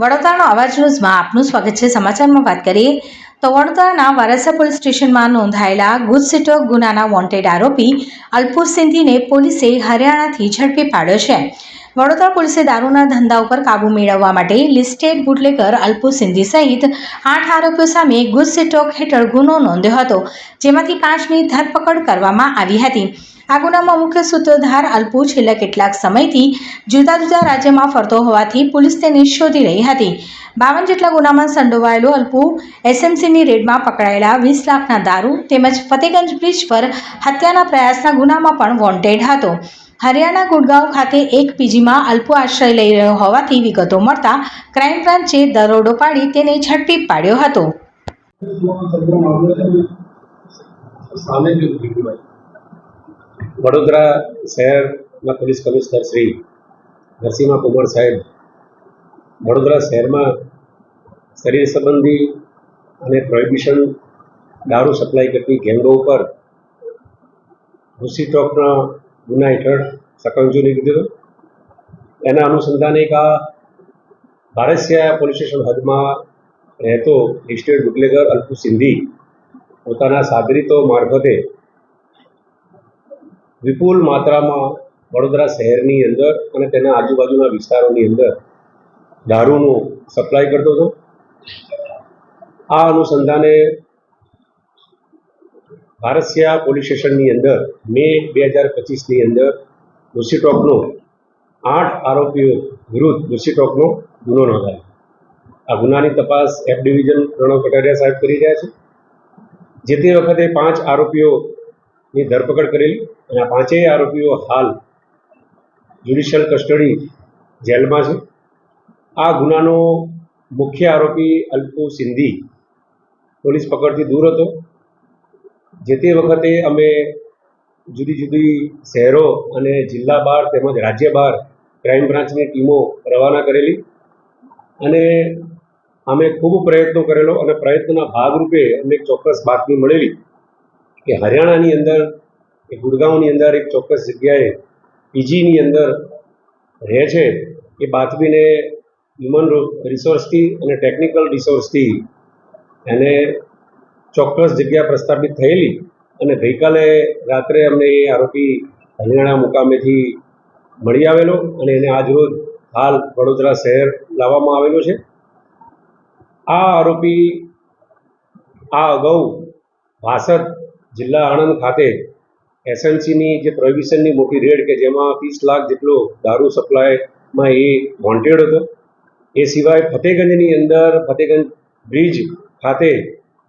વડોદરાનો અવાજ ન્યૂઝમાં આપનું સ્વાગત છે. સમાચારમાં વાત કરીએ તો વડોદરાના વારસા પોલીસ સ્ટેશનમાં નોંધાયેલા ગુજસીટો ગુનાના વોન્ટેડ આરોપી અલ્પુ સિંધીને પોલીસે હરિયાણાથી ઝડપી પાડ્યો છે. વડોદરા પોલીસે દારૂના ધંધા ઉપર કાબૂ મેળવવા માટે લિસ્ટેડ બુટલેકર અલ્પુ સિંધી સહિત આઠ આરોપીઓ સામે ગુજસેટોક હેઠળ ગુનો નોંધ્યો હતો, જેમાંથી પાંચની ધરપકડ કરવામાં આવી હતી. આ ગુનામાં મુખ્ય સૂત્રધાર અલ્પુ છેલ્લા કેટલાક સમયથી જુદા જુદા રાજ્યમાં ફરતો હોવાથી પોલીસ તેને શોધી રહી હતી. બાવન જેટલા ગુનામાં સંડોવાયેલો અલ્પુ એસએમસીની રેડમાં પકડાયેલા વીસ લાખના દારૂ તેમજ ફતેગંજ બ્રિજ પર હત્યાના પ્રયાસના ગુનામાં પણ વોન્ટેડ હતો. હરિયાણા ગુડગાંવ ખાતે એક પીજીમાં અલ્પુ આશ્રય લઈ રહ્યો હોવાથી વિગતો મળતા ક્રાઇમ બ્રાન્ચે દરોડો પાડી તેને ઝડપી પાડ્યો હતો. વડોદરા શહેરના પોલીસ કમિશનર શ્રી નરસિંહા કુમાર સાહેબ વડોદરા શહેરમાં શરીર સંબંધી અને પ્રોહિબિશન દારૂ સપ્લાય કરતી ગેંગો ઉપર ભૂસી ચોકના ગુના હેઠળ સકંજો લીધેલો એના અનુસંધાને એક આ ભારસિયા પોલીસ સ્ટેશન હદમાં રહેતો લિસ્ટેડ બુટલેગર અલ્પુ સિંધી પોતાના સાગરીતો મારફતે વિપુલ માત્રામાં વડોદરા શહેરની અંદર અને તેના આજુબાજુના વિસ્તારોની અંદર દારૂનું સપ્લાય કરતો હતો. આ અનુસંધાને ભારતસિયા પોલીસ સ્ટેશનની અંદર મે બે હજાર પચીસની અંદર લુસીટોકનો આઠ આરોપીઓ વિરુદ્ધ લુસીટોકનો ગુનો નોંધાયો. આ ગુનાની તપાસ એફ ડિવિઝન પ્રણવ કટારિયા સાહેબ કરી રહ્યા છે. જે તે વખતે પાંચ આરોપીઓની ધરપકડ કરેલી અને આ પાંચેય આરોપીઓ હાલ જ્યુડિશિયલ કસ્ટડી જેલમાં છે. આ ગુનાનો મુખ્ય આરોપી અલ્પુ સિંધી પોલીસ પકડથી દૂર હતો. જે તે વખતે અમે જુદી જુદી શહેરો અને જિલ્લા બહાર તેમજ રાજ્ય બહાર ક્રાઇમ બ્રાન્ચની ટીમો રવાના કરેલી અને અમે ખૂબ પ્રયત્નો કરેલો અને પ્રયત્નના ભાગરૂપે અમને એક ચોક્કસ બાતમી મળેલી કે હરિયાણાની અંદર એ ગુડગાંવની અંદર એક ચોક્કસ જગ્યાએ પીજીની અંદર રહે છે. એ બાતમીને હ્યુમન રિસોર્સથી અને ટેકનિકલ રિસોર્સથી એને ચોક્કસ જગ્યા પ્રસ્થાપિત થયેલી અને ગઈકાલે રાત્રે અમને એ આરોપી હરિયાણા મુકામેથી મળી આવેલો અને એને આજરોજ હાલ વડોદરા શહેર લાવવામાં આવેલો છે. આ આરોપી આ અગાઉ વાસદ જિલ્લા આણંદ ખાતે એસએમસીની જે પ્રોહિબિશનની મોટી રેડ કે જેમાં ત્રીસ લાખ જેટલો દારૂ સપ્લાયમાં એ વોન્ટેડ હતો. એ સિવાય ફતેગંજની અંદર ફતેગંજ બ્રિજ ખાતે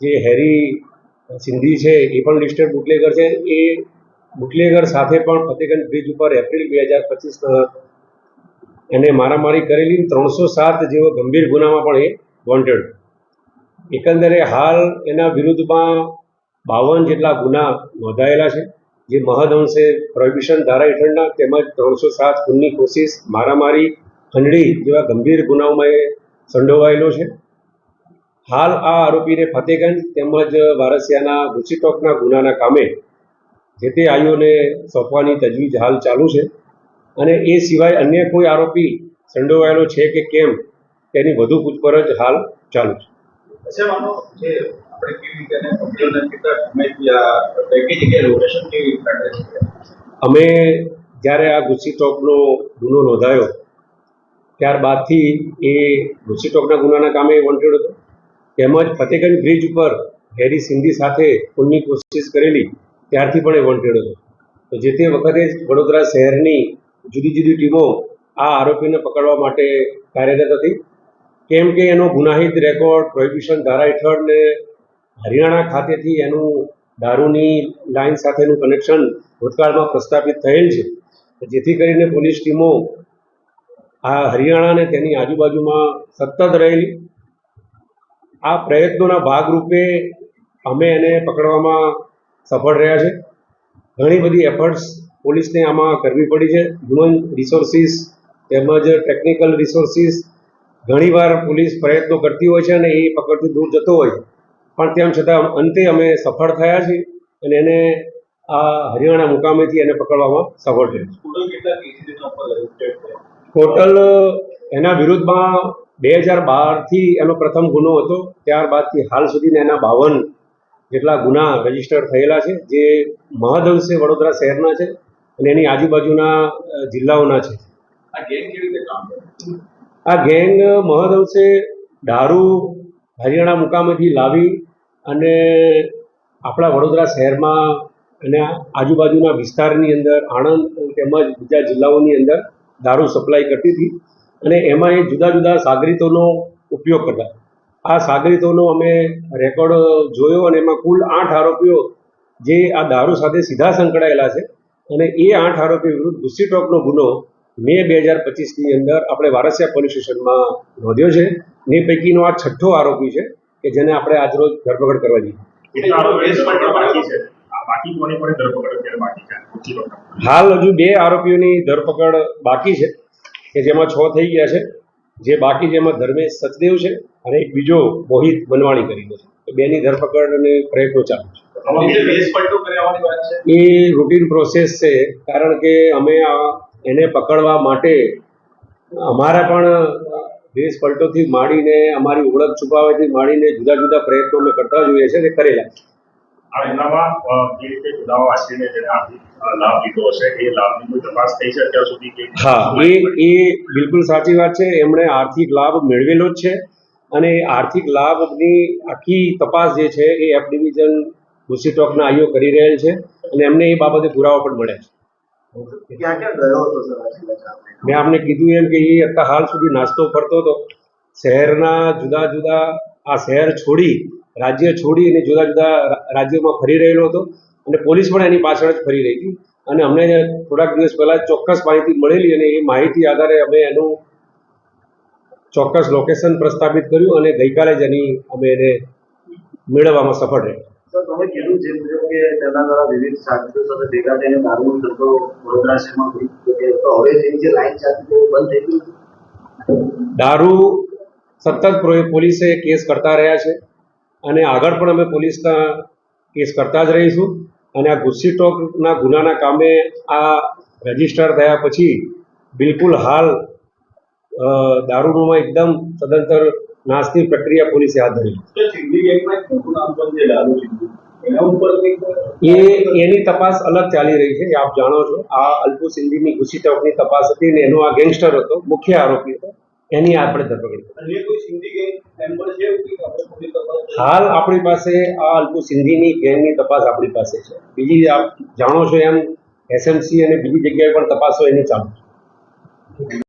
જે હેરી સિંધી છે, એ પણ લિસ્ટેડ બુટલેગર છે. એ બુટલેગર સાથે પણ ફતેગંજ બ્રિજ ઉપર એપ્રિલ બે હજાર પચીસના એને મારામારી કરેલી. ત્રણસો સાત જેવો ગંભીર ગુનામાં પણ એ વોન્ટેડ એકંદરે હાલ એના વિરુદ્ધમાં બાવન જેટલા ગુના નોંધાયેલા છે. જે મહદઅંશે પ્રોહિબિશન ધારા હેઠળના તેમજ ત્રણસો સાત ખૂનની કોશિશ, મારામારી, ખંડણી જેવા ગંભીર ગુનાઓમાં એ સંડોવાયેલો છે. હાલ આ આરોપીને ફતેગંજ તેમજ વારસિયાના ગુસીટોકના ગુનાના કામે જે તે આઈઓને સોંપવાની તજવીજ હાલ ચાલુ છે. અને એ સિવાય અન્ય કોઈ આરોપી સંડોવાયેલો છે કે કેમ તેની વધુ પૂછપરછ હાલ ચાલુ છે. અમે જ્યારે આ ગુસ્સી ટોકનો ગુનો નોંધાયો ત્યારબાદથી એ ગુસ્સી ટોકના ગુનાના કામે વોન્ટેડ હતો. તેમજ ફતેગંજ બ્રિજ ઉપર હેરી સિંધી સાથે ખૂનની કોશિશ કરેલી, ત્યારથી પણ એ વોન્ટેડ હતો. તો જે તે વખતે વડોદરા શહેરની જુદી જુદી ટીમો આ આરોપીને પકડવા માટે કાર્યરત હતી. કેમ કે એનો ગુનાહિત રેકોર્ડ પ્રોહિબિશન ધારા હેઠળ ને હરિયાણા ખાતેથી એનું દારૂની લાઇન સાથેનું કનેક્શન ભૂતકાળમાં પ્રસ્થાપિત થયેલ છે. જેથી કરીને પોલીસ ટીમો આ હરિયાણા અને તેની આજુબાજુમાં સતત રહેલી આ પ્રયત્નોના ભાગરૂપે અમે એને પકડવામાં સફળ રહ્યા છે. ઘણી બધી એફર્ટ્સ પોલીસને આમાં કરવી પડી છે. હ્યુમન રિસોર્સિસ તેમજ ટેકનિકલ રિસોર્સિસ ઘણીવાર પોલીસ પ્રયત્નો કરતી હોય છે અને એ પકડથી દૂર જતો હોય. છે પણ તેમ છતાં અંતે અમે સફળ થયા છીએ અને એને આ હરિયાણા મુકામેથી એને પકડવામાં સફળ થયા ટોટલ એના વિરુદ્ધમાં બે હજાર બારથી એનો પ્રથમ ગુનો હતો. ત્યારબાદથી હાલ સુધીના એના બાવન જેટલા ગુના રજિસ્ટર થયેલા છે જે મહદઅંશે વડોદરા શહેરના છે અને એની આજુબાજુના જિલ્લાઓના છે. આ ગેંગ કેવી રીતે કામ કરે? આ ગેંગ મહદઅંશે દારૂ હરિયાણા મુકામેથી લાવી અને આપણા વડોદરા શહેરમાં અને આજુબાજુના વિસ્તારની અંદર આણંદ તેમજ બીજા જિલ્લાઓની અંદર દારૂ સપ્લાય કરતી હતી. અને એમાં એ જુદા જુદા સાગરીતોનો ઉપયોગ કરતા. આ સાગરીતોનો અમે રેકોર્ડ જોયો અને એમાં કુલ આઠ આરોપીઓ જે આ દારૂ સાથે સીધા સંકળાયેલા છે અને એ આઠ આરોપી વિરુદ્ધ ગુસ્સીટોકનો ગુનો મે બે હજાર પચીસની અંદર આપણે વારસિયા પોલીસ સ્ટેશનમાં નોંધ્યો છે. ને એ પૈકીનો આ છઠ્ઠો આરોપી છે કે જેને આપણે આજરોજ ધરપકડ કરવા જઈએ. હાલ હજુ બે આરોપીઓની ધરપકડ બાકી છે. કે જેમાં છ થઈ ગયા છે જે બાકી જેમાં ધર્મેશ સચદેવ છે અને એક બીજો મોહિત મનવાણી કરીને છે. તો બેની ધરપકડ અને પ્રયત્નો ચાલુ છે. એ રૂટીન પ્રોસેસ છે કારણ કે અમે આ એને પકડવા માટે અમારા પણ દેશ પલટોથી માંડીને અમારી ઓળખ છુપાવવાથી માંડીને જુદા જુદા પ્રયત્નો અમે કરતા જોઈએ છે અને કરેલા છે. આ એનામાં જે રીતે ગુનાઓ આશરીને જેના આર્થિક લાભ લીધો હશે એ લાભની કોઈ તપાસ થઈ છે અત્યાર સુધી કે હા એ એ બિલકુલ સાચી વાત છે. એમણે આર્થિક લાભ મેળવેલો જ છે અને એ આર્થિક લાભની આખી તપાસ જે છે એ એફ ડિવિઝન કૃષિ ટોકના આઈઓ કરી રહેલ છે અને એમને એ બાબતે પુરાવા પણ મળ્યા છે? મેં આપને કીધું એમ કે એ અત્યાર હાલ સુધી નાસ્તો ફરતો હતો. શહેરના જુદા જુદા આ શહેર છોડી રાજ્ય છોડી અને જુદા જુદા રાજ્યોમાં ફરી રહેલો હતો અને પોલીસ પણ એની પાછળ જ ફરી રહી હતી અને અમને થોડાક દિવસ પહેલાં ચોક્કસ માહિતી મળેલી અને એ માહિતી આધારે અમે એનું ચોક્કસ લોકેશન પ્રસ્થાપિત કર્યું અને ગઈકાલે જ એની અમે એને મેળવવામાં સફળ રહ્યા સર તમે કીધું છે મુજબ કે તેના દ્વારા વિવિધ સાથીઓ સાથે ભેગા થઈને દારૂનો ધંધો વડોદરા શહેરમાં તો હવે જે લાઈન ચાલતી બંધ થઈ ગયું દારૂ સતત પોલીસે કેસ કરતા રહ્યા છે. અને આગળ પણ અમે પોલીસના કેસ કરતા જ રહીશું. અને આ ગુસ્સી ટોકના ગુનાના કામે આ રજિસ્ટર થયા પછી બિલકુલ હાલ દારૂનોમાં એકદમ સદંતર નાશની પ્રક્રિયા પોલીસે હાથ ધરી. એ એની તપાસ અલગ ચાલી રહી છે આપ જાણો છો. આ અલ્પુ સિંધીની ગુસ્સી ટોકની તપાસ હતી ને એનો આ ગેંગસ્ટર હતો મુખ્ય આરોપી હતો. એની આપણે ધરપકડ હાલ આપણી પાસે આ અલ્પુ સિંધીની ગેંગની તપાસ આપણી પાસે છે. બીજી આપ જાણો છો એમ એસએમસી અને બીજી જગ્યાએ પણ તપાસો એની ચાલુ છે.